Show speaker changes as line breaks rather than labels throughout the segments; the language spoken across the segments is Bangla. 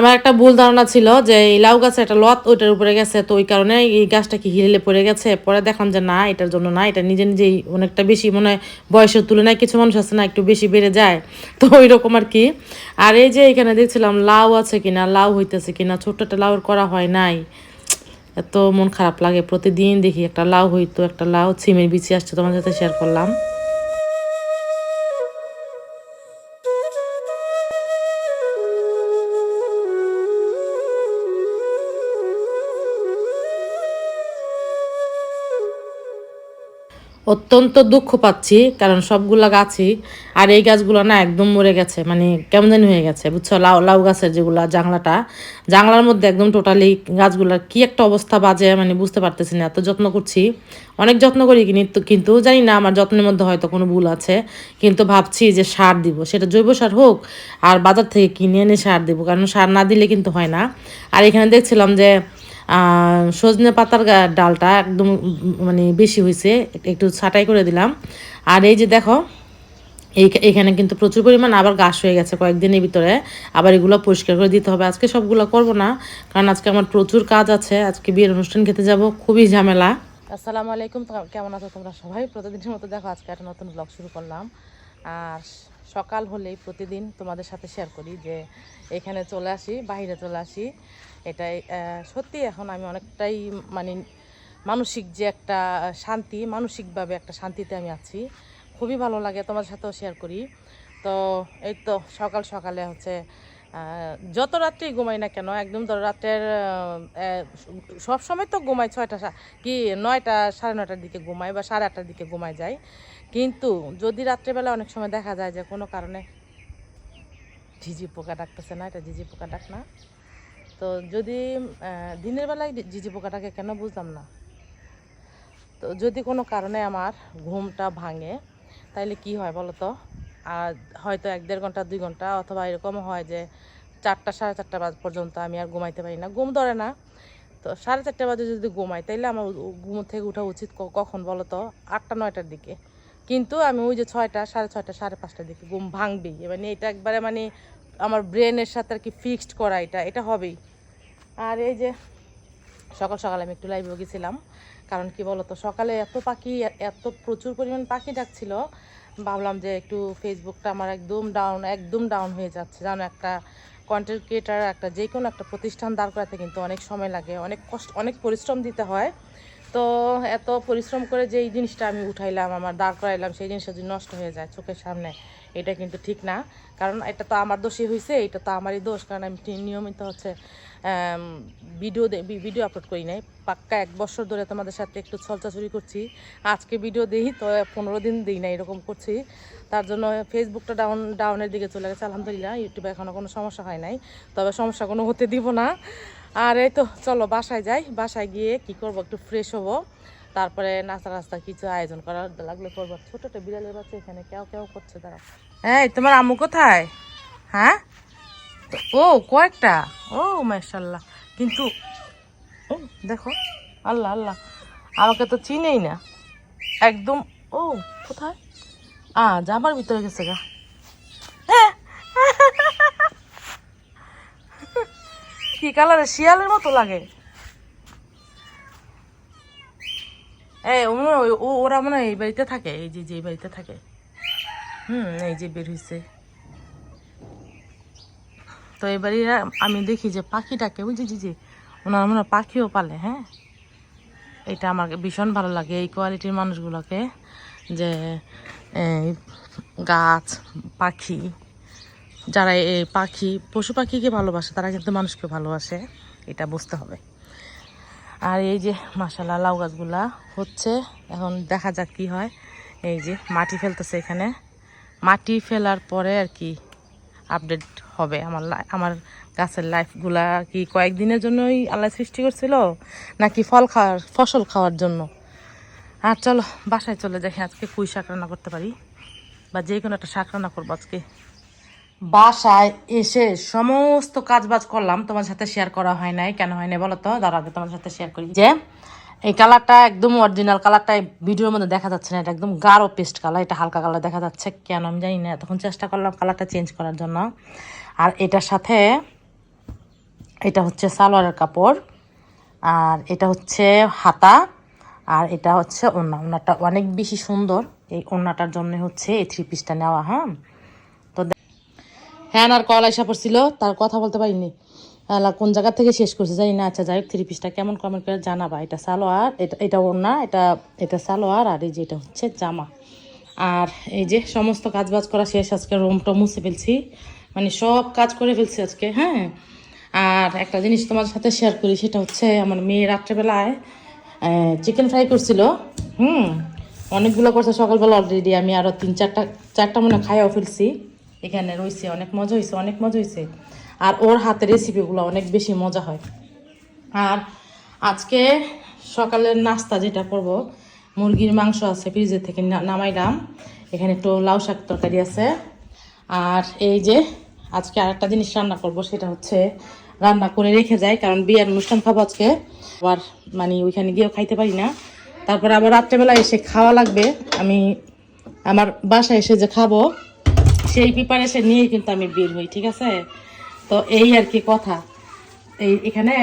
আমার একটা ভুল ধারণা ছিল যে এই লাউ গাছে একটা লত ওইটার উপরে গেছে, তো ওই কারণে এই গাছটা কি হিলে পড়ে গেছে। পরে দেখলাম যে না, এটার জন্য না, এটা নিজে নিজেই অনেকটা বেশি মনে বয়সের তুলনায় কিছু মানুষ আছে না, একটু বেশি বেড়ে যায়। তো ওই রকম আর কি। আর এই যে এখানে দেখছিলাম লাউ আছে কিনা, লাউ হইতেছে কিনা, ছোট্ট একটা লাউর করা হয় নাই। এত মন খারাপ লাগে, প্রতিদিন দেখি একটা লাউ হইতো, একটা লাউ, ছিমের বিচি আসছে, তোমার সাথে শেয়ার করলাম। অত্যন্ত দুঃখ পাচ্ছি, কারণ সবগুলা গাছই, আর এই গাছগুলো না একদম মরে গেছে মানে কেমন জানি হয়ে গেছে, বুঝছ? লাউ লাউ গাছের যেগুলো জাংলাটা, জাংলার মধ্যে একদম টোটালি গাছগুলার কি একটা অবস্থা বাজে মানে বুঝতে পারতেছি না, এত যত্ন করছি। অনেক যত্ন করি কিন্তু কিন্তু জানি না আমার যত্নের মধ্যে হয়তো কোনো ভুল আছে, কিন্তু ভাবছি যে সার দিব, সেটা জৈব সার হোক, আর বাজার থেকে কিনে এনে সার দিব, কারণ সার না দিলে কিন্তু হয় না। আর এখানে দেখছিলাম যে সজনে পাতার ডালটা একদম মানে বেশি হয়েছে, একটু ছাটাই করে দিলাম। আর এই যে দেখো, এই এখানে কিন্তু প্রচুর পরিমাণ আবার গাছ হয়ে গেছে কয়েকদিনের ভিতরে। আবার এগুলো পরিষ্কার করে দিতে হবে। আজকে সবগুলো করব না, কারণ আজকে আমার প্রচুর কাজ আছে। আজকে বিয়ের অনুষ্ঠান খেতে যাব, খুবই ঝামেলা। আসসালামু আলাইকুম কেমন আছো তোমরা সবাই? প্রতিদিনের মতো দেখো, আজকে একটা নতুন ব্লগ শুরু করলাম। আর সকাল হলেই প্রতিদিন তোমাদের সাথে শেয়ার করি যে এখানে চলে আসি, বাইরে চলে আসি। এটাই সত্যি এখন আমি অনেকটাই মানে মানসিক যে একটা শান্তি, মানসিকভাবে একটা শান্তিতে আমি আছি। খুবই ভালো লাগে তোমার সাথেও শেয়ার করি। তো এই তো সকাল সকালে হচ্ছে যত রাত্রেই ঘুমাই না কেন, একদম ধরো রাত্রের সব সময় তো ঘুমাই ছয়টা কি নয়টা, সাড়ে নয়টার দিকে ঘুমাই বা সাড়ে আটটার দিকে ঘুমাই যায় কিন্তু যদি রাত্রেবেলা অনেক সময় দেখা যায় যে কোনো কারণে ঝিঝি পোকা ডাকতেছে না, এটা ঝিঝি পোকা ডাক না। তো যদি দিনের বেলায় ঝিঝি পোকাটাকে কেন বুঝলাম না। তো যদি কোনো কারণে আমার ঘুমটা ভাঙে, তাইলে কি হয় বলো তো? আর হয়তো এক দেড় ঘণ্টা, দুই ঘণ্টা, অথবা এরকম হয় যে চারটা, সাড়ে চারটা বাজ পর্যন্ত আমি আর ঘুমাইতে পারি না। ঘুম ধরে না। তো সাড়ে চারটা বাজে যদি ঘুমাই, তাইলে আমার ঘুম থেকে ওঠা উচিত কখন বলো তো? আটটা, নয়টার দিকে। কিন্তু আমি ওই যে ছয়টা, সাড়ে ছয়টা, সাড়ে পাঁচটার দিকে ঘুম ভাঙবেই। মানে এটা একবারে মানে আমার ব্রেনের সাথে আর কি ফিক্সড করা এটা এটা হবেই। আর এই যে সকাল সকাল আমি একটু লাইভে গেছিলাম। কারণ কি বলতো, সকালে এত পাখি, এত প্রচুর পরিমাণ পাখি ডাকছিল। ভাবলাম যে একটু ফেসবুকটা আমার একদম ডাউন একদম ডাউন হয়ে যাচ্ছে। জানো একটা কন্টেন্ট ক্রিয়েটার একটা যে কোনো একটা প্রতিষ্ঠান দাঁড় করাতে কিন্তু অনেক সময় লাগে, অনেক কষ্ট, অনেক পরিশ্রম দিতে হয়। তো এত পরিশ্রম করে যে এই জিনিসটা আমি উঠাইলাম, আমার দাঁড় করাইলাম সেই জিনিসটা যদি নষ্ট হয়ে যায় চোখের সামনে, এটা কিন্তু ঠিক না। কারণ এটা তো আমার দোষই হয়েছে এটা তো আমারই দোষ, কারণ আমি নিয়মিত হচ্ছে ভিডিও ভিডিও আপলোড করি নাই। পাক্কা এক বছর ধরে তোমাদের সাথে একটু ছলচাচুরি করছি। আজকে ভিডিও দিই, তো পনেরো দিন দিই না এরকম করছি। তার জন্য ফেসবুকটা ডাউন ডাউনের দিকে চলে গেছে, আলহামদুলিল্লাহ। ইউটিউবে এখনও কোনো সমস্যা হয় নাই, তবে সমস্যা কোনো হতে দিব না। আর এই তো, চলো বাসায় যাই। বাসায় গিয়ে কি করব? একটু ফ্রেশ হব। তারপরে নাস্তা রাস্তা কিছু আয়োজন করার লাগলে করব। ছোট একটা বিড়ালের বাচ্চা এখানে কেউ কেউ করছে তারা এই, তোমার আম্মু কোথায়? হ্যাঁ? ও, কয়েকটা? ও মাশাল্লাহ কিন্তু, ও, দেখো, আল্লাহ আল্লাহ। আমাকে তো চিনেই না। একদম, ও, কোথায়? আ, জামার ভিতরে গেছে গা হ্যাঁ। কি কালারে? শিয়ালের মতো লাগে। ওরা মনে হয় এই বাড়িতে থাকে, এই যে যে বাড়িতে থাকে। হুম, এই যে বের হয়েছে তো এবারে আমি দেখি যে পাখিটাকে বুঝি জি জি ওনার মনে পাখিও পালে হ্যাঁ? এটা আমার ভীষণ ভালো লাগে এই কোয়ালিটির মানুষগুলোকে, যে গাছ, পাখি যারা এই পাখি, পশু পাখিকে ভালোবাসে, তারা কিন্তু মানুষকে ভালোবাসে। এটা বুঝতে হবে। আর এই যে মাসাল্লাহ লাউ গাছগুলা হচ্ছে। এখন দেখা যাক কি হয়। এই যে, মাটি ফেলতেছে এখানে। মাটি ফেলার পরে আর কি আপডেট হবে। আমার আমার গাছের লাইফগুলা কি কয়েকদিনের জন্যই আল্লাহ সৃষ্টি করছিল? নাকি ফল খাওয়ার, ফসল খাওয়ার জন্য? আর চলো, বাসায় চলে যাই। আজকে পুঁই শাক রান্না করতে পারি। বা যে কোনো একটা শাক রান্না করব আজকে। বাসায় এসে সমস্ত কাজ বাজ করলাম। তোমার সাথে শেয়ার করা হয় নাই। কেন হয় নাই বলো তো? দাঁড়াবে তোমার সাথে শেয়ার করি। যে, এই কালারটা একদম অরিজিনাল কালারটা ভিডিওর মধ্যে দেখা যাচ্ছে না। এটা একদম গাঢ় পেস্ট কালার এটা হালকা কালার দেখা যাচ্ছে। কেন আমি জানি না। তখন চেষ্টা করলাম কালারটা চেঞ্জ করার জন্য। আর এটার সাথে, এটা হচ্ছে সালোয়ারের কাপড়। আর এটা হচ্ছে হাতা। আর এটা হচ্ছে ওড়না। ওড়নাটা অনেক বেশি সুন্দর। এই ওড়নাটার জন্য হচ্ছে এই থ্রি পিসটা নেওয়া হ্যাঁ? হ্যাঁ আর কল আইসা পড়ছিল, তার কথা বলতে পারিনি। আলা কোন জায়গা থেকে শেষ করছে জানি না। আচ্ছা যাই হোক থ্রি পিসটা কেমন কমেন্ট করে জানাবা? এটা সালোয়ার, এটা এটা ওড়না, এটা এটা সালোয়ার, আর এই যে এটা হচ্ছে জামা। আর এই যে সমস্ত কাজ বাজ করা শেষ, আজকে রুমটা মুছে ফেলছি। মানে সব কাজ করে ফেলছি আজকে হ্যাঁ। আর একটা জিনিস তোমার সাথে শেয়ার করি, সেটা হচ্ছে আমার মেয়ে রাত্রেবেলায় চিকেন ফ্রাই করছিল, হুম। অনেকগুলো করছে, সকালবেলা অলরেডি আমি আরও তিন, চারটা চারটা মনে খাইয়াও ফেলছি। এখানে রয়েছে, অনেক মজা হয়েছে অনেক মজা হয়েছে আর ওর হাতের রেসিপিগুলো অনেক বেশি মজা হয়। আর আজকে সকালের নাস্তা যেটা করব, মুরগির মাংস আছে ফ্রিজের থেকে নামাইলাম। এখানে একটু লাউ শাক তরকারি আছে। আর এই যে আজকে আরেকটা জিনিস রান্না করব, সেটা হচ্ছে রান্না করে রেখে যাই, কারণ বিয়ের অনুষ্ঠান খাব আজকে। আবার মানে ওইখানে গিয়েও খাইতে পারি না। তারপরে আবার রাত্রেবেলা এসে খাওয়া লাগবে। আমি আমার বাসায় এসে যে খাব সেই প্রিপারেশন নিয়েই কিন্তু আমি বের হই, ঠিক আছে? তো এই আর কি কথা। এই এখানে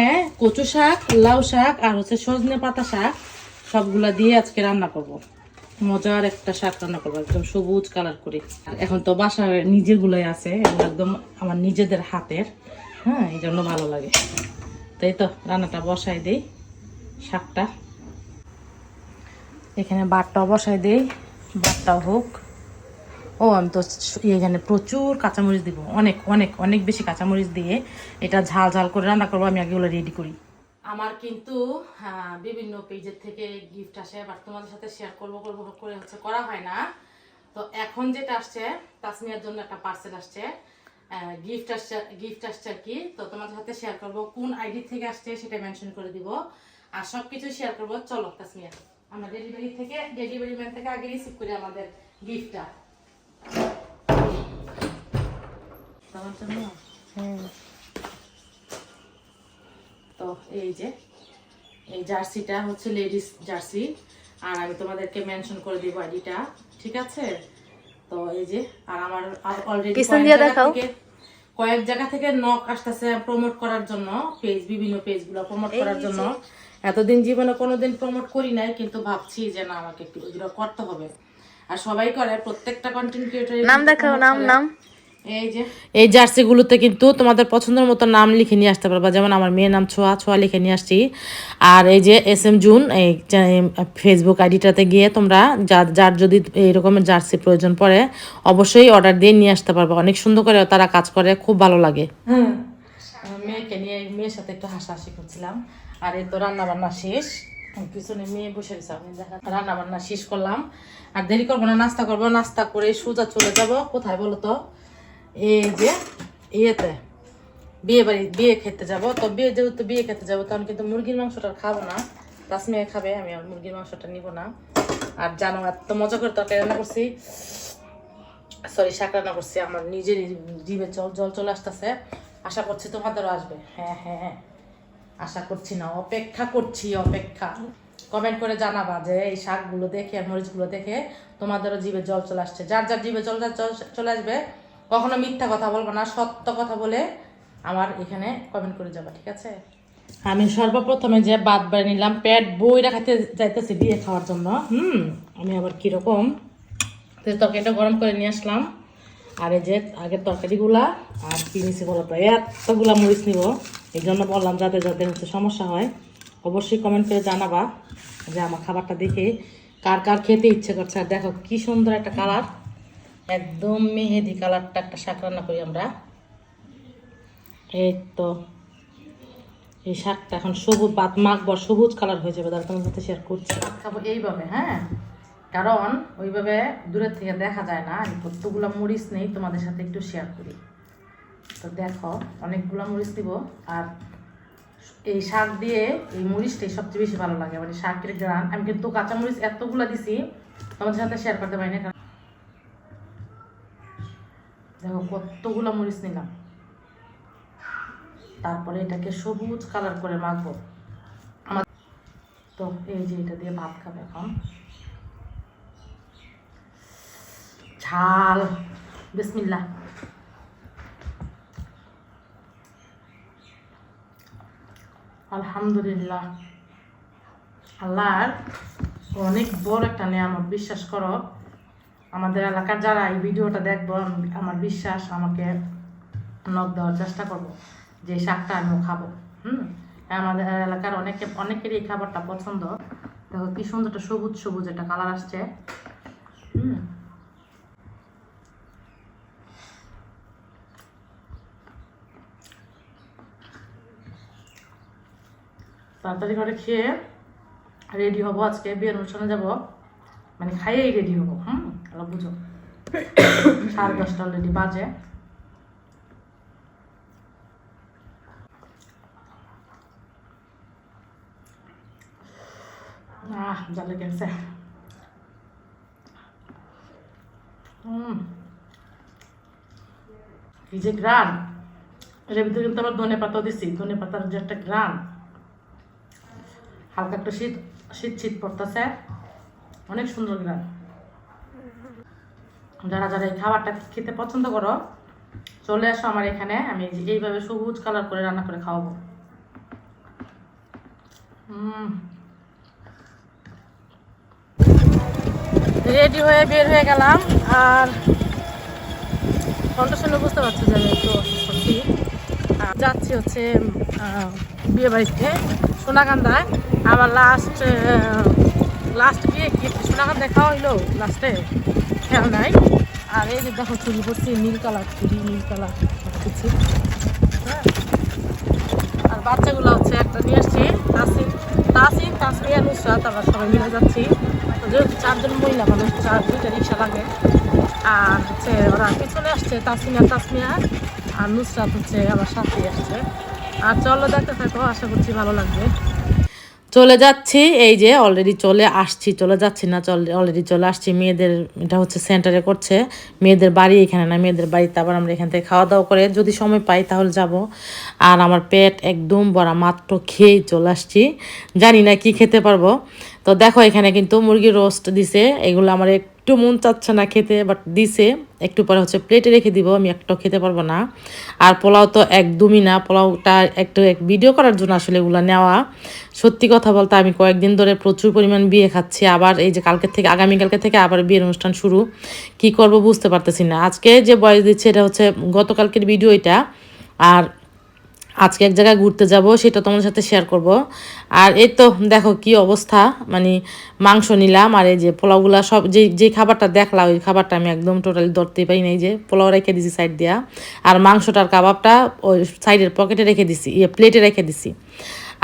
কচু শাক, লাউ শাক আর হচ্ছে সজনে পাতা শাক সবগুলা দিয়ে আজকে রান্না করব। মজার একটা শাক রান্না করব, একদম সবুজ কালার করে। এখন তো বাসার নিজেগুলোই আছে একদম আমার নিজেদের হাতের হ্যাঁ এই জন্য ভালো লাগে। তাই তো, রান্নাটা বসাই দেই শাকটা। এখানে বাটটাও বসাই দেই, বাটটাও হোক। ও আমি তো এখানে প্রচুর কাঁচামরিচ দিব। অনেক অনেক অনেক বেশি কাঁচামরিচ দিয়ে এটা ঝাল ঝাল করে রান্না করব আমি আগেগুলো রেডি করি। আমার কিন্তু হ্যাঁ, বিভিন্ন পেজের থেকে গিফট আসে বাট তোমাদের সাথে শেয়ার করব করব করে হচ্ছে করা হয় না। তো এখন যেটা আসছে তাসমিয়ার জন্য একটা পার্সেল আসছে। গিফট আসছে গিফট আসছে আর কি। তো তোমাদের সাথে শেয়ার করব কোন আইডি থেকে আসছে সেটা মেনশন করে দিব। আর সব কিছু শেয়ার করব চলো তাসমিয়া। আমরা ডেলিভারি থেকে ডেলিভারি ম্যান থেকে আগে রিসিভ করি আমাদের গিফটটা তো এই যে এই জার্সিটা হচ্ছে লেডিস জার্সি। আর আমি তোমাদেরকে মেনশন করে দিব আইডিটা ঠিক আছে? তো এই যে আর আমার অলরেডি। কয়েক জায়গা থেকে নক আসতেছে প্রমোট করার জন্য পেজ বিভিন্ন পেজগুলো প্রমোট করার জন্য। এতদিন জীবনে কোনোদিন প্রমোট করি নাই কিন্তু ভাবছি যে না আমাকে একটু এগুলো করতে হবে। আর সবাই করে প্রত্যেকটা কন্টেন্ট ক্রিয়েটর
নাম দেখাও নাম নাম।
এই যে এই জার্সিগুলোতে কিন্তু তোমাদের পছন্দের মতো নাম লিখে নিয়ে আসতে পারবা। যেমন আমার মেয়ের নাম ছোঁয়া ছোঁয়া লিখে নিয়ে আসছি। আর এই যে এস এম জুন এই ফেসবুক আইডিটাতে গিয়ে তোমরা যার যার যদি এই রকমের জার্সি প্রয়োজন পড়ে অবশ্যই অর্ডার দিয়ে নিয়ে আসতে পারবা। অনেক সুন্দর করে তারা কাজ করে খুব ভালো লাগে। মেয়েকে নিয়ে মেয়ের সাথে একটু হাসাহাসি করছিলাম। আর এই তো রান্না বান্না শেষ। পিছনে মেয়ে বসে গেছে আমি দেখা রান্না বান্না শেষ করলাম। আর দেরি করব না, নাস্তা করব। নাস্তা করে সোজা চলে যাব। কোথায় বলো তো? এই যে ইয়েতে বিয়ে বাড়ি, বিয়ে খেতে যাব। তো বিয়ে যেহেতু বিয়ে খেতে যাব, তখন কিন্তু মুরগির মাংসটা খাব না। তাসমিয়া খাবে, আমি আর মুরগির মাংসটা নিব না। আর জানো, এত মজা করে তরকারি রান্না করছি। সরি শাক রান্না করছি। আমার নিজের জিভে জল জল চলে আসতেছে। আশা করছি তোমাদেরও আসবে। হ্যাঁ হ্যাঁ হ্যাঁ। আশা করছি না, অপেক্ষা করছি, অপেক্ষা। কমেন্ট করে জানাবা যে এই শাকগুলো দেখে আর মরিচগুলো দেখে তোমাদেরও জিভে জল চলে আসছে। যার যার জীবে জল চলে আসবে, কখনো মিথ্যা কথা বলব না, সত্য কথা বলে আমার এখানে কমেন্ট করে যাবা, ঠিক আছে? আমি সর্বপ্রথমে যে বাদ বাড়ি নিলাম, পেট বই রাখাতে যাইতেছি বিয়ে খাওয়ার জন্য, হুম? আমি আবার কীরকম? তরকারিটা গরম করে নিয়ে আসলাম, আর এই যে আগের তরকারিগুলা আর কি নিছি বলতো এতগুলা মরিচ নিব। এই জন্য বললাম যাতে যাতে হচ্ছে সমস্যা হয়, অবশ্যই কমেন্ট করে জানাবা যে আমার খাবারটা দেখে কার কার খেতে ইচ্ছে করছে। আর দেখো কি সুন্দর একটা কালার একদম মেহেদি কালারটা একটা শাক রান্না করি আমরা। এই তো, এই শাকটা এখন সবুজ মাখবো আর সবুজ কালার হয়ে যাবে। তাহলে তোমার সাথে শেয়ার করছি। খাব এইভাবে হ্যাঁ? কারণ ওইভাবে দূরের থেকে দেখা যায় না। আমি কতগুলো মরিচ নেই, তোমাদের সাথে একটু শেয়ার করি। তো দেখো, অনেকগুলো মরিচ দিব। আর এই শাক দিয়ে এই মরিচটাই সবচেয়ে বেশি ভালো লাগে। মানে শাকের গ্রান। আমি কিন্তু কাঁচা মরিচ এতগুলো দিছি, তোমাদের সাথে শেয়ার করতে পারি না দেখো কতগুলো মরিচ নিলাম। তারপরে এটাকে সবুজ কালার করে মাখবো। আমার তো এই যে এটা দিয়ে ভাত খাবে এখন। ঝাল। বিসমিল্লা আলহামদুলিল্লাহ। আল্লাহর অনেক বড় একটা নিয়ামত, বিশ্বাস করো। আমাদের এলাকার যারা এই ভিডিওটা দেখব, আমি- আমার বিশ্বাস, আমাকে নখ দেওয়ার চেষ্টা করব যে শাকটা আমিও খাব। হুম? আমাদের এলাকার অনেকে, অনেকেরই এই খাবারটা পছন্দ। দেখো কি সুন্দর একটা সবুজ সবুজ একটা কালার আসছে। হুম? তাড়াতাড়ি করে খেয়ে রেডি হব, আজকে বিয়ের অনুষ্ঠানে যাব। মানে খাইয়েই রেডি হব, হুম? তাহলে বুঝো। সাড়ে দশটা অলরেডি বাজে। আহ যা লেগেছে হুম। এই যে গ্রান এর ভিতরে কিন্তু ধনে পাতা দিছি। ধনে পাতার যে একটা গ্রান হালকা একটু শীত শীত শীত পড়তেছে। অনেক সুন্দর গ্রান যারা যারা এই খাবারটা খেতে পছন্দ করো, চলে আসো আমার এখানে, আমি এইভাবে সবুজ কালার করে রান্না করে খাওয়াবো। রেডি হয়ে বের হয়ে গেলাম, আর কণ্ঠ শুনে বুঝতে পারছি যে আমি একটু যাচ্ছি হচ্ছে বিয়ে বাড়িতে, সোনাকান্দায়। আমার লাস্ট লাস্ট কি সোনাকান্দায় খাওয়া হইল? লাস্টে খেয়াল নাই। আর এই যে দেখো চুরি করছি, নীল কালার, চুরি নীল কালার কিছু। হ্যাঁ। আর বাচ্চাগুলো হচ্ছে একটা নিয়ে আসছি, তাসিন। তাসিন তাসমিয়া নুসরাত, আমরা সবাই মিলে যাচ্ছি। যেহেতু চারজন মহিলা মানুষ চার দুইটা রিক্সা লাগে। আর হচ্ছে ওরা পিছনে আসছে তাসমিয়া তাসমিয়া আর নুসরাত হচ্ছে আমার সাথে আসছে। আর চলো আশা করছি ভালো চলে যাচ্ছি, এই যে অলরেডি চলে আসছি, চলে যাচ্ছি না, চল অলরেডি চলে আসছি। মেয়েদের, এটা হচ্ছে সেন্টারে করছে। মেয়েদের বাড়ি এখানে না, মেয়েদের বাড়িতে আবার আমরা এখান থেকে খাওয়া দাওয়া করে যদি সময় পাই তাহলে যাব। আর আমার পেট একদম বড়া মাত্র খেয়েই চলে আসছি। জানি না কি খেতে পারব। তো দেখো এখানে কিন্তু মুরগির রোস্ট দিছে, এগুলো আমার একটু মন চাচ্ছে না খেতে বাট দিছে। একটু পরে হচ্ছে প্লেটে রেখে দিব, আমি একটাও খেতে পারব না। আর পোলাও তো একদমই না, পোলাওটা একটু এক ভিডিও করার জন্য আসলে এগুলো নেওয়া। সত্যি কথা বলতে আমি কয়েকদিন ধরে প্রচুর পরিমাণ বিয়ে খাচ্ছি, আবার এই যে কালকে থেকে, আগামীকালকে থেকে আবার বিয়ের অনুষ্ঠান শুরু। কি করব বুঝতে পারতেছি না। আজকে যে বয়স দিচ্ছে, এটা হচ্ছে গতকালকের ভিডিও এটা। আর আজকে এক জায়গায় ঘুরতে যাব, সেটা তোমাদের সাথে শেয়ার করব। আর এই তো দেখো কি অবস্থা মানে মাংস নিলাম আর এই যে পোলাওগুলা সব যে যে খাবারটা দেখলাম ওই খাবারটা আমি একদম টোটালি ধরতেই পারি না এই যে, পোলাও রেখে দিছি সাইড দিয়া। আর মাংসটার কাবাবটা ওই সাইডের পকেটে রেখে দিছি ইয়ে প্লেটে রেখে দিছি।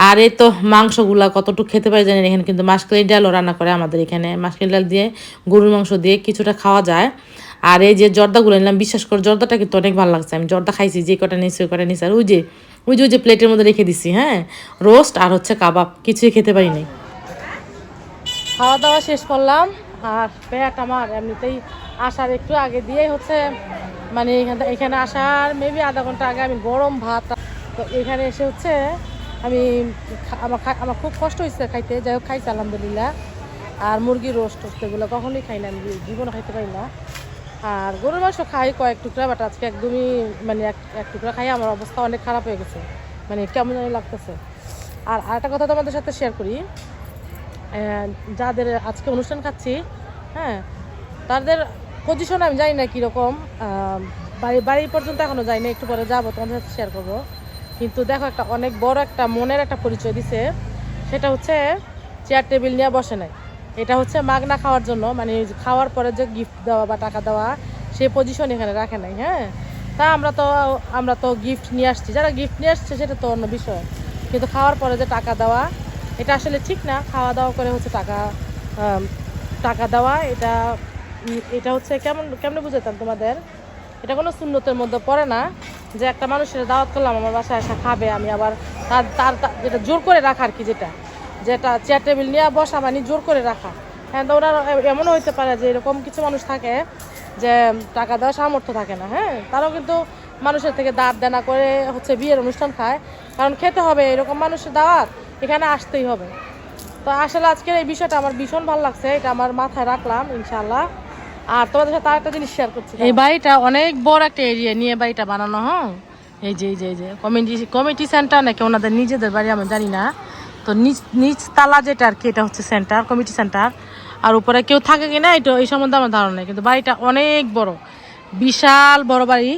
আর এই তো মাংসগুলা কতটুকু খেতে পারি জানি এখানে কিন্তু মাসকালি ডালও রান্না করে আমাদের এখানে। মাসকালি ডাল দিয়ে, গরুর মাংস দিয়ে কিছুটা খাওয়া যায়। আর এই যে জর্দাগুলো নিলাম, বিশ্বাস করে, জর্দাটা কিন্তু অনেক ভালো লাগছে। আমি জর্দা খাইছি, যে কটা নিয়েছি, ওই কটা নিয়েছি। আর ওই যে ওই যে ওই যে প্লেটের মধ্যে রেখে দিছি হ্যাঁ? রোস্ট আর হচ্ছে কাবাব, কিছুই খেতে পারি নাই খাওয়া দাওয়া শেষ করলাম, আর পেট আমার এমনিতেই আসার একটু আগে দিয়ে হচ্ছে মানে এখানে এখানে আসার মেবি আধা ঘণ্টা আগে আমি গরম ভাত, তো এখানে এসে হচ্ছে আমি আমার আমার খুব কষ্ট হয়েছে খাইতে, যাই হোক খাইছি, আলহামদুলিল্লাহ। আর মুরগির রোস্ট এগুলো কখনোই খাই না, আমি জীবনে খাইতে পারি না। আর গরুর মাংস খাই কয়েক টুকরা বাট আজকে একদমই মানে এক টুকরা খাই, আমার অবস্থা অনেক খারাপ হয়ে গেছে। মানে কেমন লাগতেছে। আর আরেকটা কথা তোমাদের সাথে শেয়ার করি। যাদের আজকে অনুষ্ঠান খাচ্ছি হ্যাঁ তাদের পজিশন আমি জানি না কীরকম বাড়ি বাড়ি পর্যন্ত এখনও যাইনি একটু পরে যাব, তোমাদের সাথে শেয়ার করব। কিন্তু দেখো একটা অনেক বড় একটা মনের একটা পরিচয় দিছে, সেটা হচ্ছে চেয়ার টেবিল নিয়ে বসে নাই। এটা হচ্ছে মাগনা খাওয়ার জন্য মানে খাওয়ার পরে যে গিফট দেওয়া বা টাকা দেওয়া সেই পজিশন এখানে রাখে নাই হ্যাঁ? তা আমরা তো আমরা তো গিফট নিয়ে আসছি। যারা গিফট নিয়ে আসছে, সেটা তো অন্য বিষয়। কিন্তু খাওয়ার পরে যে টাকা দেওয়া, এটা আসলে ঠিক না। খাওয়া দাওয়া করে হচ্ছে টাকা টাকা দেওয়া, এটা এটা হচ্ছে কেমন, কেমনে বুঝাতাম তোমাদের? এটা কোনো শূন্যতের মধ্যে পড়ে না যে একটা মানুষের দাওয়াত করলাম, আমার বাসায় আসা খাবে, আমি আবার তার তার যেটা জোর করে রাখা আর কি যেটা? যেটা চেয়ার টেবিল নিয়ে বসা মানে জোর করে রাখা। হ্যাঁ তো ওনার এমনও হইতে পারে যে এরকম কিছু মানুষ থাকে যে টাকা দেওয়ার সামর্থ্য থাকে না হ্যাঁ? তারাও কিন্তু মানুষের থেকে দাঁত দেনা করে হচ্ছে বিয়ের অনুষ্ঠান খায়। কারণ খেতে হবে এরকম মানুষের দাওয়াত এখানে আসতেই হবে। তো আসলে আজকের এই বিষয়টা আমার ভীষণ ভালো লাগছে এটা আমার মাথায় রাখলাম ইনশাল্লাহ আর তোমাদের সাথে আরেকটা জিনিস শেয়ার করছি এই বাড়িটা অনেক বড় একটা এরিয়া নিয়ে বাড়িটা বানানো হ্যাঁ? এই যে এই যে এই যে কমিটি কমিটি সেন্টার নাকি ওনাদের নিজেদের বাড়ি আমি জানি না। তো নিচ নিচ তালা যেটা আর কি, এটা হচ্ছে সেন্টার কমিটি সেন্টার আর উপরে কেউ থাকে কিনা, এটা, এই সম্বন্ধে আমার ধারণা নেই। কিন্তু বাড়িটা অনেক বড়। বিশাল বড় বাড়ি।